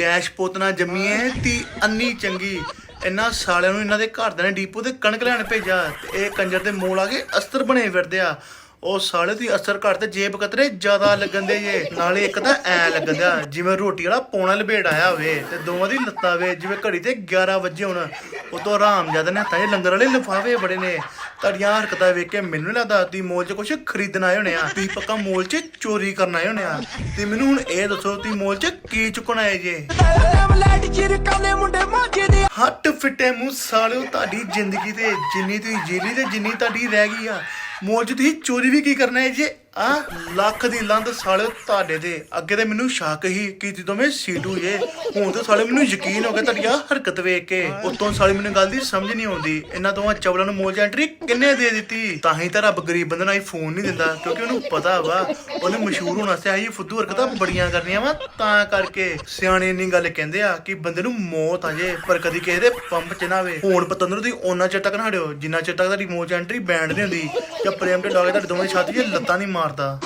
Dash ਪੋਤਨਾ ਜੰਮੀਏ ਐ ਤੀ ਅੰਨੀ ਚੰਗੀ। ਇਹਨਾਂ ਸਾਲਿਆਂ ਨੂੰ ਇਹਨਾਂ ਦੇ ਘਰਦਿਆਂ ਨੇ ਡੀਪੋ ਤੇ ਕਣਕ ਲੈਣ ਭੇਜਿਆ, ਤੇ ਇਹ ਕੰਜਰ ਦੇ ਮੋਲ ਆ ਕੇ ਅਸਤਰ ਬਣੇ ਫਿਰਦੇ ਆ। ਉਹ ਸਾਲੇ ਦੀ ਅਸਰ ਘੱਟ ਤੇ ਜੇਬ ਕਤਰੇ ਜ਼ਿਆਦਾ ਲੱਗਣ ਦੇ ਜੇ। ਨਾਲੇ ਇੱਕ ਤਾਂ ਐ ਲੱਗਣ ਜਿਵੇਂ ਰੋਟੀ ਵਾਲਾ ਪੌਣਾ ਲਪੇਟ ਆਇਆ ਹੋਵੇ ਤੇ ਦੋਵਾਂ ਦੀ ਲੱਤਾਂ ਵੇ, ਜਿਵੇਂ ਘੜੀ ਤੇ 11 ਵਜੇ ਹੁਣ। ਉਤੋਂ ਆਰਾਮ ਜ਼ਿਆਦਾ ਨੇ ਹੱਥਾਂ 'ਚ, ਲੰਗਰ ਵਾਲੇ ਲਿਫਾਫੇ ਬੜੇ ਨੇ। ਤੁਹਾਡੀਆਂ ਹਰਕਤਾਂ ਵੇਖ ਕੇ ਮੈਨੂੰ ਲੱਗਦਾ ਤੁਸੀਂ ਮੋਲ 'ਚ ਕੁਝ ਖਰੀਦਣ ਆਏ ਹੋਣੇ ਆ ਤੁਸੀਂ ਪੱਕਾ ਮੋਲ 'ਚ ਚੋਰੀ ਕਰਨ ਆਏ ਹੋਣੇ ਆ। ਤੇ ਮੈਨੂੰ ਹੁਣ ਇਹ ਦੱਸੋ ਤੁਸੀਂ ਮੋਲ 'ਚ ਕੀ ਚੁੱਕਣ ਆਏ ਜੇ। ਹੱਟ ਫਿੱਟੇ ਮੂੰਹ ਸਾਲਿਓ, ਤੁਹਾਡੀ ਜ਼ਿੰਦਗੀ ਤੇ ਜਿੰਨੀ ਤੁਸੀਂ ਜੀਲੀ ਤੇ ਜਿੰਨੀ ਤੁਹਾਡੀ ਰਹਿ ਗਈ ਆ। ਮੋਲ 'ਚ ਤੁਸੀਂ ਚੋਰੀ ਵੀ ਕੀ ਕਰਨਾ ਹੈ ਜੇ? ਆ ਲੱਖ ਦੀ ਲੰਦ ਸਾਲਿਓ ਤੁਹਾਡੇ ਤੇ। ਅੱਗੇ ਤੇ ਮੈਨੂੰ ਸ਼ੱਕ ਹੀ ਕਿ ਜਦੋਂ ਦੋਵੇਂ ਸੀਟੂ ਜੇ। ਹੁਣ ਤੇ ਸਾਲੇ ਮੈਨੂੰ ਯਕੀਨ ਹੋ ਗਿਆ ਤੁਹਾਡੀ ਆਹ ਹਰਕਤ ਵੇਖ ਕੇ। ਉਤੋਂ ਸਾਲੇ ਮੈਨੂੰ ਗੱਲ ਦੀ ਸਮਝ ਨਹੀਂ ਆਉਂਦੀ। ਇਹਨਾਂ ਦੋਵਾਂ ਚਵਲਾਂ ਨੂੰ ਮੋਲ ਐਂਟਰੀ ਕਿੰਨੇ ਦੇ ਦਿੱਤੀ? ਤਾਂ ਹੀ ਤਾਂ ਰੱਬ ਗਰੀਬ ਬੰਦੇ ਨੂੰ ਆਈ ਨਹੀਂ ਦਿੰਦਾ, ਕਿਉਂਕਿ ਉਹਨੂੰ ਪਤਾ ਵਾ, ਉਹਨੇ ਮਸ਼ਹੂਰ ਹੋਣ ਵਾਸਤੇ ਆਹੀ ਫੁੱਦੂ ਹਰਕਤਾਂ ਬੜੀਆਂ ਕਰਨੀਆਂ ਵਾ, ਤਾਂ ਕਰਕੇ। ਸਿਆਣੇ ਇੰਨੀ ਗੱਲ ਕਹਿੰਦੇ ਆ ਕਿ ਬੰਦੇ ਨੂੰ ਮੌਤ ਆ ਜੇ, ਪਰ ਕਦੀ ਕਿਸੇ ਦੇ ਪੰਪ 'ਚ ਨਾ ਆਵੇ। ਹੁਣ ਪਤੰਦਰ ਦੀ ਉਹਨਾਂ ਚਿਰ ਤੱਕ ਨਾ ਹਟਿਓ, ਜਿੰਨਾ ਚਿਰ ਤੱਕ ਤੁਹਾਡੀ ਮੋਚ ਐਂਟਰੀ ਬੈਂਡ ਨਹੀਂ ਹੁੰਦੀ, ਜਾਂ ਪ੍ਰੇਮ ਤੇ ਡਾਗੇ ਤੁਹਾਡੇ ਦੋਵੇਂ ਦੀ ਛਾਤੀ 'ਚ ਲੱਤਾਂ ਨਹੀਂ Arda.